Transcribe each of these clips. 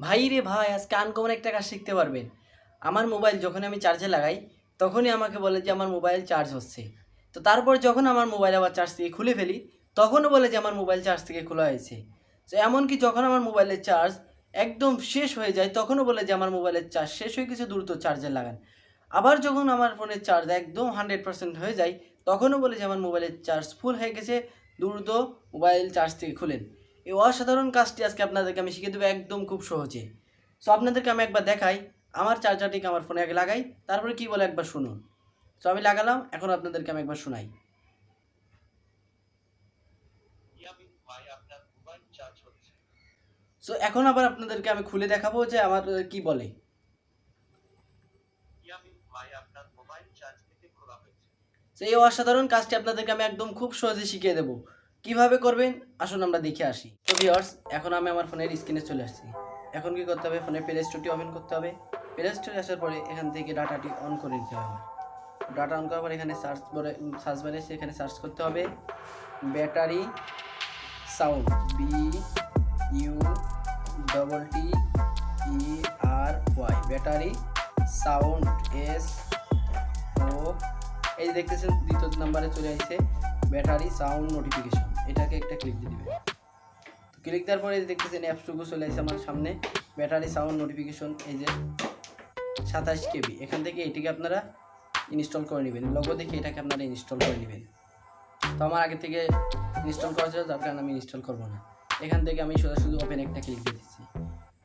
ভাই রে ভাই, আজকে আনকমন একটা কাজ শিখতে পারবেন। আমার মোবাইল যখন আমি চার্জে লাগাই, তখনই আমাকে বলে যে আমার মোবাইল চার্জ হচ্ছে। তো তারপর যখন আমার মোবাইল আবার চার্জ থেকে খুলে ফেলি, তখনও বলে যে আমার মোবাইল চার্জ থেকে খোলা হয়েছে। তো এমনকি যখন আমার মোবাইলের চার্জ একদম শেষ হয়ে যায়, তখনও বলে যে আমার মোবাইলের চার্জ শেষ হয়ে গেছে দ্রুত চার্জে লাগান। আবার যখন আমার ফোনের চার্জ একদম হান্ড্রেড পার্সেন্ট হয়ে যায়, তখনও বলে যে আমার মোবাইলের চার্জ ফুল হয়ে গেছে, দ্রুত মোবাইল চার্জ থেকে খুলেন। এই অসাধারণ কাজটি আজকে আপনাদেরকে আমি শিখে দেবো একদম খুব সহজে। সো আপনাদেরকে আমি একবার দেখাই, আমার চার্জারটিকে আমার ফোনে আগে লাগাই, তারপরে কি বলে একবার শুনুন। সো আমি লাগালাম, এখন আপনাদেরকে আমি একবার শোনাই। সো এখন আবার আপনাদেরকে আমি খুলে দেখাবো যে আমার কি বলে। এই অসাধারণ কাজটি আপনাদেরকে আমি একদম খুব সহজে শিখিয়ে দেবো। কীভাবে করবেন? আসুন আমরা দেখে আসি। তো ভিওর্স এখন আমি আমার ফোনের স্ক্রিনে চলে আসছি। এখন কি করতে হবে? ফোনের প্লে স্টোরটি ওপেন করতে হবে। প্লে স্টোরে আসার পরে এখান থেকে ডাটাটি অন করে নিতে হবে। ডাটা অন করার পর এখানে সার্চ করে সার্চ বারে এসে এখানে সার্চ করতে হবে। Battery sound B U double T E R Y battery sound S O এই দেখতেছেন দ্বিতীয় নাম্বারে চলে আসছে ব্যাটারি সাউন্ড নোটিফিকেশন। এটাকে একটা ক্লিক দিয়ে দিবেন ক্লিক দেওয়ার পরে দেখতেছেন অ্যাপসটুকু চলে আসছে আমার সামনে। ব্যাটারি সাউন্ড নোটিফিকেশন এই যে সাতাশ কেবি। এখান থেকে এটিকে আপনারা ইনস্টল করে নেবেন। লগো দেখে এটাকে আপনারা ইনস্টল করে নেবেন। তো আমার আগে থেকে ইনস্টল করা ছিল যার কারণে আমি ইনস্টল করব না। এখান থেকে আমি শুধু শুধু ওপেন একটা ক্লিক দিয়ে দিচ্ছি।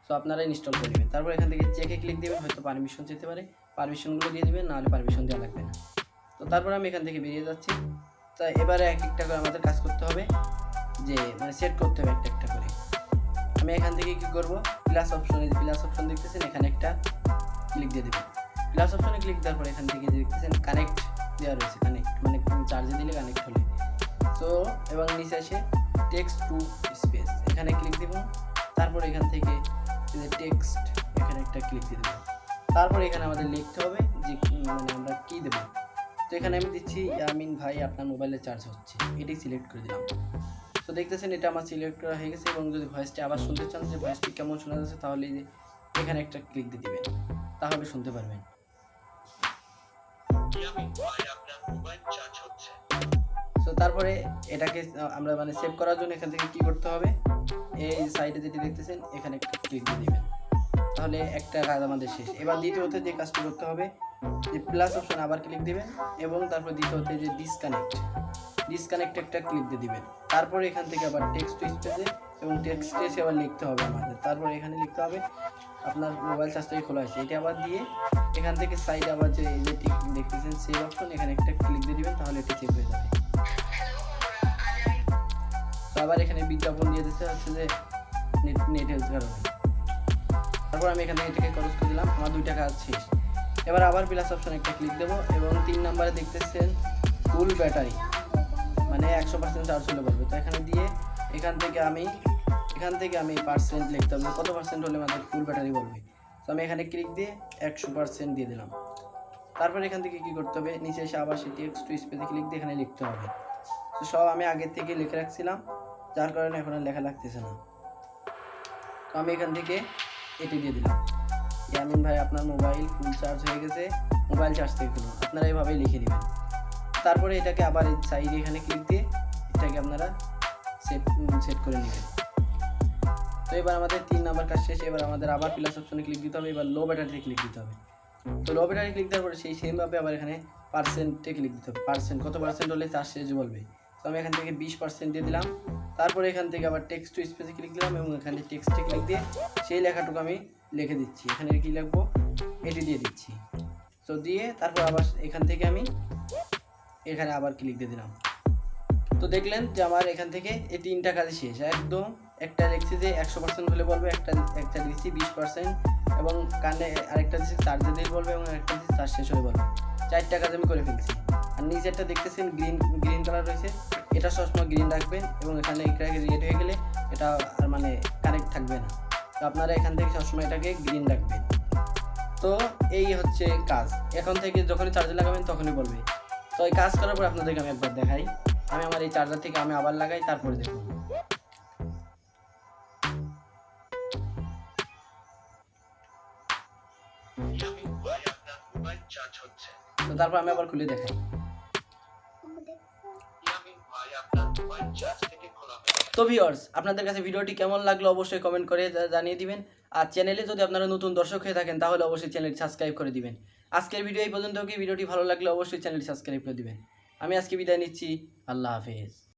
তো আপনারা ইনস্টল করে নেবেন। তারপর এখান থেকে চেকে ক্লিক দেবেন, হয়তো পারমিশন যেতে পারে। পারমিশনগুলো দিয়ে দিবেন নাহলে পারমিশন দেওয়া লাগবে না। তো তারপর আমি এখান থেকে বেরিয়ে যাচ্ছি। তা এবারে এক একটা করে আমাদের কাজ করতে হবে। যে মানে সেট করতে হবে একটা একটা করে। আমি এখান থেকে কি করব? প্লাস অপশনে প্লাস অপশন দেখতেছেন, এখানে একটা ক্লিক দিয়ে দেবেন প্লাস অপশনে ক্লিক দেওয়ার পর এখান থেকে দেখতেছেন কানেক্ট দেওয়া রয়েছে কানেক্ট মানে চার্জে দিলে কানেক্ট হলে। তো, এবং নিচে এসে টেক্সট টু স্পেস এখানে ক্লিক দেব। তারপর এখান থেকে টেক্সট এখানে একটা ক্লিক দিয়ে দেবো। তারপর এখানে আমাদের লিখতে হবে যে মানে আমরা কী দেবো? তো এখানে আমি দিচ্ছি ইয়ামিন ভাই আপনার মোবাইলে চার্জ হচ্ছে। এটি সিলেক্ট করে দিলাম। তো দেখতেছেন এটা আমার সিলেক্ট করা হয়ে গেছে এবং যদি ভয়েসটি আবার শুনতে চান যে ভয়েসটি কেমন শোনা যাচ্ছে তাহলে এখানে একটা ক্লিক দিয়ে দিবেন। তাহলে শুনতে পারবেন। তো তারপরে এটাকে আমরা মানে সেভ করার জন্য এখান থেকে কি করতে হবে? এই সাইডে যেটি দেখতেছেন এখানে একটা ক্লিক দিয়ে দেবেন। তাহলে একটা কাজ আমাদের শেষ। এবার দ্বিতীয়তে যে কাজটি করতে হবে যে প্লাস অপশন আবার ক্লিক দিবেন এবং তারপর দ্বিতীয়তে যে ডিসকানেক্ট ডিসকানেক্ট একটা ক্লিক দিয়ে দিবেন। তারপরে এখান থেকে আবার টেক্সট টু স্পেসে এবং টেক্সট এসে আবার লিখতে হবে আমাদের। তারপরে এখানে লিখতে হবে আপনার মোবাইল চার্জ খোলা হয়েছে। এটা আবার দিয়ে এখান থেকে সাইডে আবার যে এই যে দেখতেছেন সেভ অপশন এখানে একটা ক্লিক দিয়ে দিবেন, তাহলে এটি সেভ হয়ে যাবে। আবার এখানে বিজ্ঞাপন দিয়ে দিতে হচ্ছে যে নেট নেট হেলথ কারণে। তারপর আমি এখানে এটাকে খরচ করে দিলাম। আমার দুইটা কাজ শেষ। এবার আবার প্লাস অপশন একটা ক্লিক দেবো এবং তিন নাম্বারে দেখতেছেন ফুল ব্যাটারি মানে একশো পার্সেন্ট চার্জ হলে বলবে। তো এখানে দিয়ে এখান থেকে আমি, এখান থেকে আমি পার্সেন্ট লিখতে হবে কত পার্সেন্ট হলে আমাদের ফুল ব্যাটারি বলবে? তো আমি এখানে ক্লিক দিয়ে একশো পার্সেন্ট দিয়ে দিলাম। তারপর এখান থেকে কি করতে হবে? নিচে এসে আবার সেটি টেক্সট টু স্পেসে ক্লিক দিয়ে এখানে লিখতে হবে। তো সব আমি আগের থেকে লিখে রাখছিলাম। যার কারণে এখন আর লেখা লাগতেছে না। তো আমি এখান থেকে এটি দিয়ে দিলাম। ইয়ামিন ভাই, আপনার মোবাইল ফুল চার্জ হয়ে গেছে মোবাইল চার্জ থেকে খুলুন। আপনারা এইভাবেই লিখে নেবেন তারপরে এটাকে আবার সাইডে এখানে ক্লিক দিয়ে এটাকে আপনারা সেট সেট করে নেবেন। তো এবার আমাদের তিন নাম্বার কাজ শেষ। এবার আমাদের আবার প্লাস অপশনে ক্লিক দিতে হবে। এবার লো ব্যাটারিতে ক্লিক দিতে হবে। তো লো ব্যাটারি ক্লিক দেওয়ার পরে সেই সেমভাবে আবার এখানে পার্সেন্টে ক্লিক দিতে হবে। পার্সেন্ট কত পার্সেন্ট হলে চার্জ শেষ বলবে? তো আমি এখান থেকে বিশ পার্সেন্ট দিয়ে দিলাম। তারপরে এখান থেকে আবার টেক্সট টু স্পেসে ক্লিক দিলাম এবং এখানে টেক্সটে ক্লিক দিয়ে সেই লেখাটুকু আমি লিখে দিচ্ছি। এখানে কি লিখব? এটি দিয়ে দিচ্ছি। তো দিয়ে তারপর আবার এখান থেকে আমি এখানে আবার ক্লিক দিয়ে দিলাম। তো দেখলেন যে আমার এখান থেকে এই তিনটা কাজ শেষ। একদম একটা লিখছি যে একশো পার্সেন্ট হলে বলবে, একটা একটা দিচ্ছি বিশ পার্সেন্ট এবং কানে আরেকটা দিচ্ছি চার্জে দিয়ে বলবে এবং একটা দিচ্ছি চার্জ শেষ হলে বলবে। চারটা কাজ আমি করে ফেলছি। আর নিচেরটা দেখতেছেন গ্রিন গ্রিন কালার রয়েছে। এটা সবসময় গ্রিন রাখবেন এবং এখানে এটা রেড হয়ে গেলে এটা আর মানে কানেক্ট থাকবে না। তো আপনারা এখান থেকে সবসময় এটাকে গ্রিন রাখবেন। তো এই হচ্ছে কাজ। এখন থেকে যখনই চার্জে লাগাবেন তখনই বলবে। তো এই কাজ করার পর আপনাদেরকে আমি একবার দেখাই। আমি আমার এই চার্জার থেকে আমি আবার লাগাই, তারপরে মোবাইল চার্জ হচ্ছে। তো তারপর আমি আবার খুলে দেখাই। তো ভিওর্স আপনাদের কাছে ভিডিওটি কেমন লাগল অবশ্যই কমেন্ট করে জানিয়ে দিবেন। আর চ্যানেলে যদি আপনারা নতুন দর্শক হয়ে থাকেন, তাহলে অবশ্যই চ্যানেলটি সাবস্ক্রাইব করে দিবেন। আজকের ভিডিও এই পর্যন্ত কি ভিডিওটি ভালো লাগলে অবশ্যই চ্যানেলটি সাবস্ক্রাইব করে দিবেন। আমি আজকে বিদায় নিচ্ছি। আল্লাহ হাফেজ।